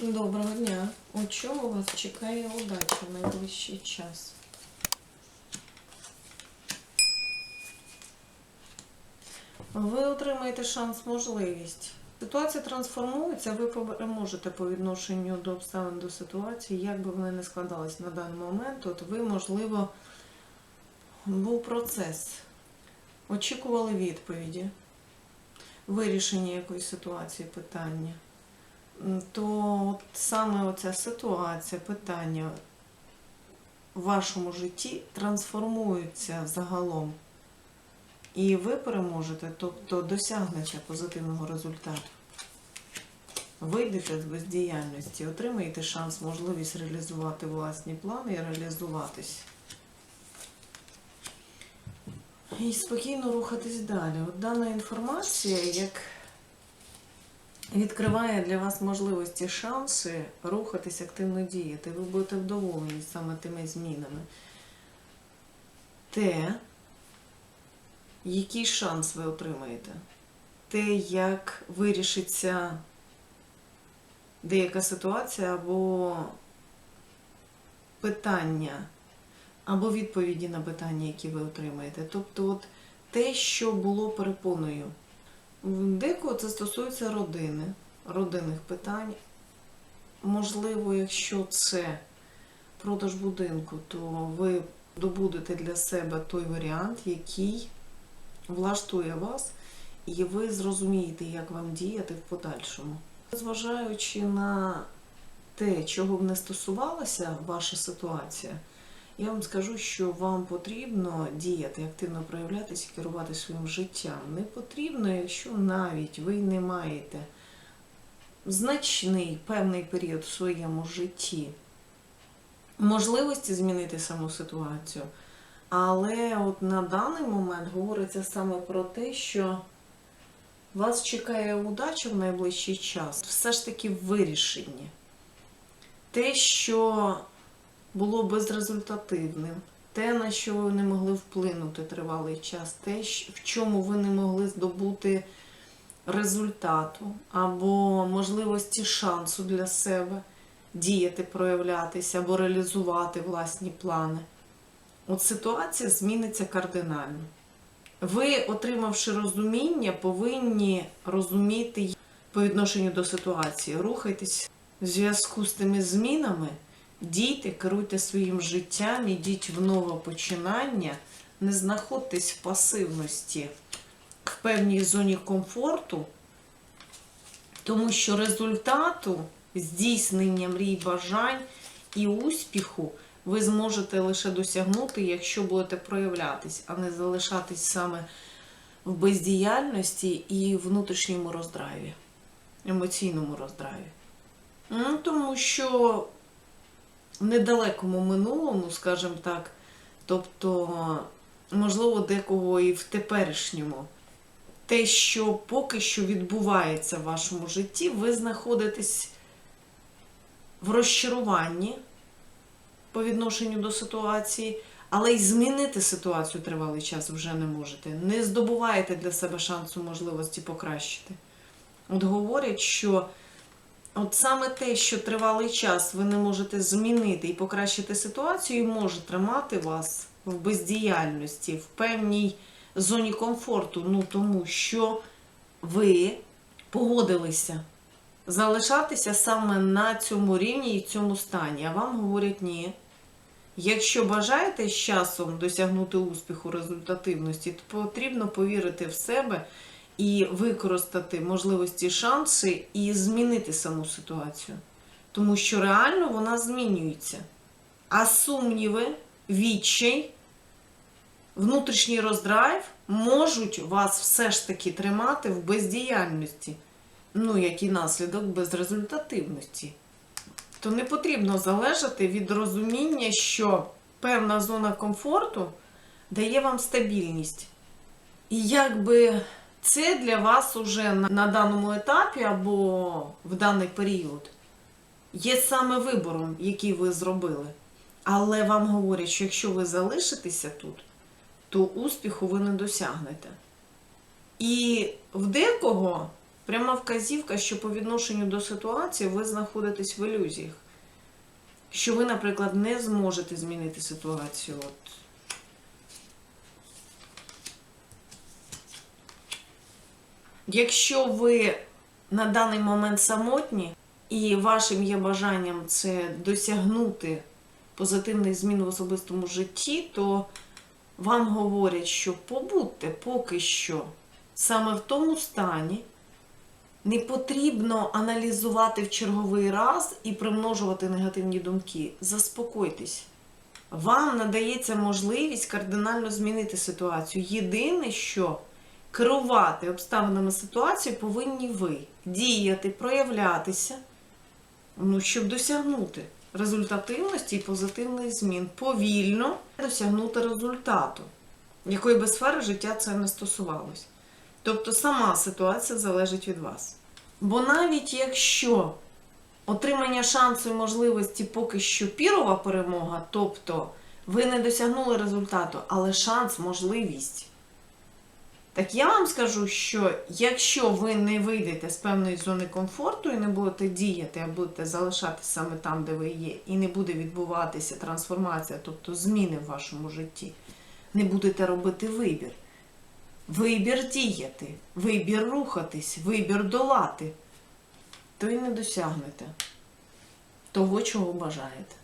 Доброго дня. У чому вас чекає удача в найближчий час? Ви отримаєте шанс, можливість. Ситуація трансформується, ви переможете по відношенню до обставин до ситуації, як би вони не складались на даний момент. От ви, можливо, був процес. Очікували відповіді, вирішення якоїсь ситуації, питання то от саме оця ситуація, питання в вашому житті трансформуються загалом. І ви переможете, тобто досягнете позитивного результату. Вийдете з бездіяльності, отримаєте шанс, можливість реалізувати власні плани і реалізуватись. І спокійно рухатись далі. От дана інформація, як відкриває для вас можливості, шанси рухатись, активно діяти. Ви будете вдоволені саме тими змінами. Те, який шанс ви отримаєте, те, як вирішиться деяка ситуація або питання, або відповіді на питання, які ви отримаєте. Тобто, от те, що було перепоною. Декого це стосується родини, родинних питань. Можливо, якщо це продаж будинку, то ви добудете для себе той варіант, який влаштує вас, і ви зрозумієте, як вам діяти в подальшому. Зважаючи на те, чого б не стосувалася ваша ситуація, я вам скажу, що вам потрібно діяти, активно проявлятися і керувати своїм життям. Не потрібно, якщо навіть ви не маєте значний певний період в своєму житті можливості змінити саму ситуацію. Але от на даний момент говориться саме про те, що вас чекає удача в найближчий час, все ж таки в вирішенні. Те, що було безрезультативним, те, на що ви не могли вплинути тривалий час, те, в чому ви не могли здобути результату або можливості шансу для себе діяти, проявлятися або реалізувати власні плани. От ситуація зміниться кардинально. Ви, отримавши розуміння, повинні розуміти по відношенню до ситуації. Рухайтесь в зв'язку з тими змінами, дійте, керуйте своїм життям, ідіть в нове починання, не знаходьтесь в пасивності в певній зоні комфорту, тому що результату здійснення мрій, бажань і успіху ви зможете лише досягнути, якщо будете проявлятись, а не залишатись саме в бездіяльності і внутрішньому роздраві, емоційному роздраві. Ну, тому що недалекому минулому, скажімо так, тобто, можливо, декого і в теперішньому, те, що поки що відбувається в вашому житті, ви знаходитесь в розчаруванні по відношенню до ситуації, але й змінити ситуацію тривалий час вже не можете. Не здобуваєте для себе шансу можливості покращити. От говорять, що от саме те, що тривалий час ви не можете змінити і покращити ситуацію, може тримати вас в бездіяльності, в певній зоні комфорту. Ну тому що ви погодилися залишатися саме на цьому рівні і цьому стані. А вам говорять ні. Якщо бажаєте з часом досягнути успіху, результативності, то потрібно повірити в себе і використати можливості, шанси і змінити саму ситуацію. Тому що реально вона змінюється. А сумніви, відчай, внутрішній роздрайв можуть вас все ж таки тримати в бездіяльності ну, як і наслідок безрезультативності. То не потрібно залежати від розуміння, що певна зона комфорту дає вам стабільність. І якби це для вас уже на, даному етапі або в даний період є саме вибором, який ви зробили. Але вам говорять, що якщо ви залишитеся тут, то успіху ви не досягнете. І в декого Пряма вказівка, що по відношенню до ситуації ви знаходитесь в ілюзіях. Що ви, наприклад, не зможете змінити ситуацію. От. Якщо ви на даний момент самотні, і вашим є бажанням це досягнути позитивних змін в особистому житті, то вам говорять, що побудьте поки що саме в тому стані, не потрібно аналізувати в черговий раз і примножувати негативні думки. Заспокойтесь. Вам надається можливість кардинально змінити ситуацію. Єдине, що керувати обставинами ситуації повинні ви діяти, проявлятися, ну, щоб досягнути результативності і позитивних змін. Повільно досягнути результату, якої би сфери життя це не стосувалось. Тобто сама ситуація залежить від вас. Бо навіть якщо отримання шансу і можливості поки що пірова перемога, тобто ви не досягнули результату, але шанс, можливість. Так я вам скажу, що якщо ви не вийдете з певної зони комфорту і не будете діяти, а будете залишатися саме там, де ви є, і не буде відбуватися трансформація, тобто зміни в вашому житті, не будете робити вибір. Вибір діяти, вибір рухатись, вибір долати, то і не досягнете того, чого бажаєте.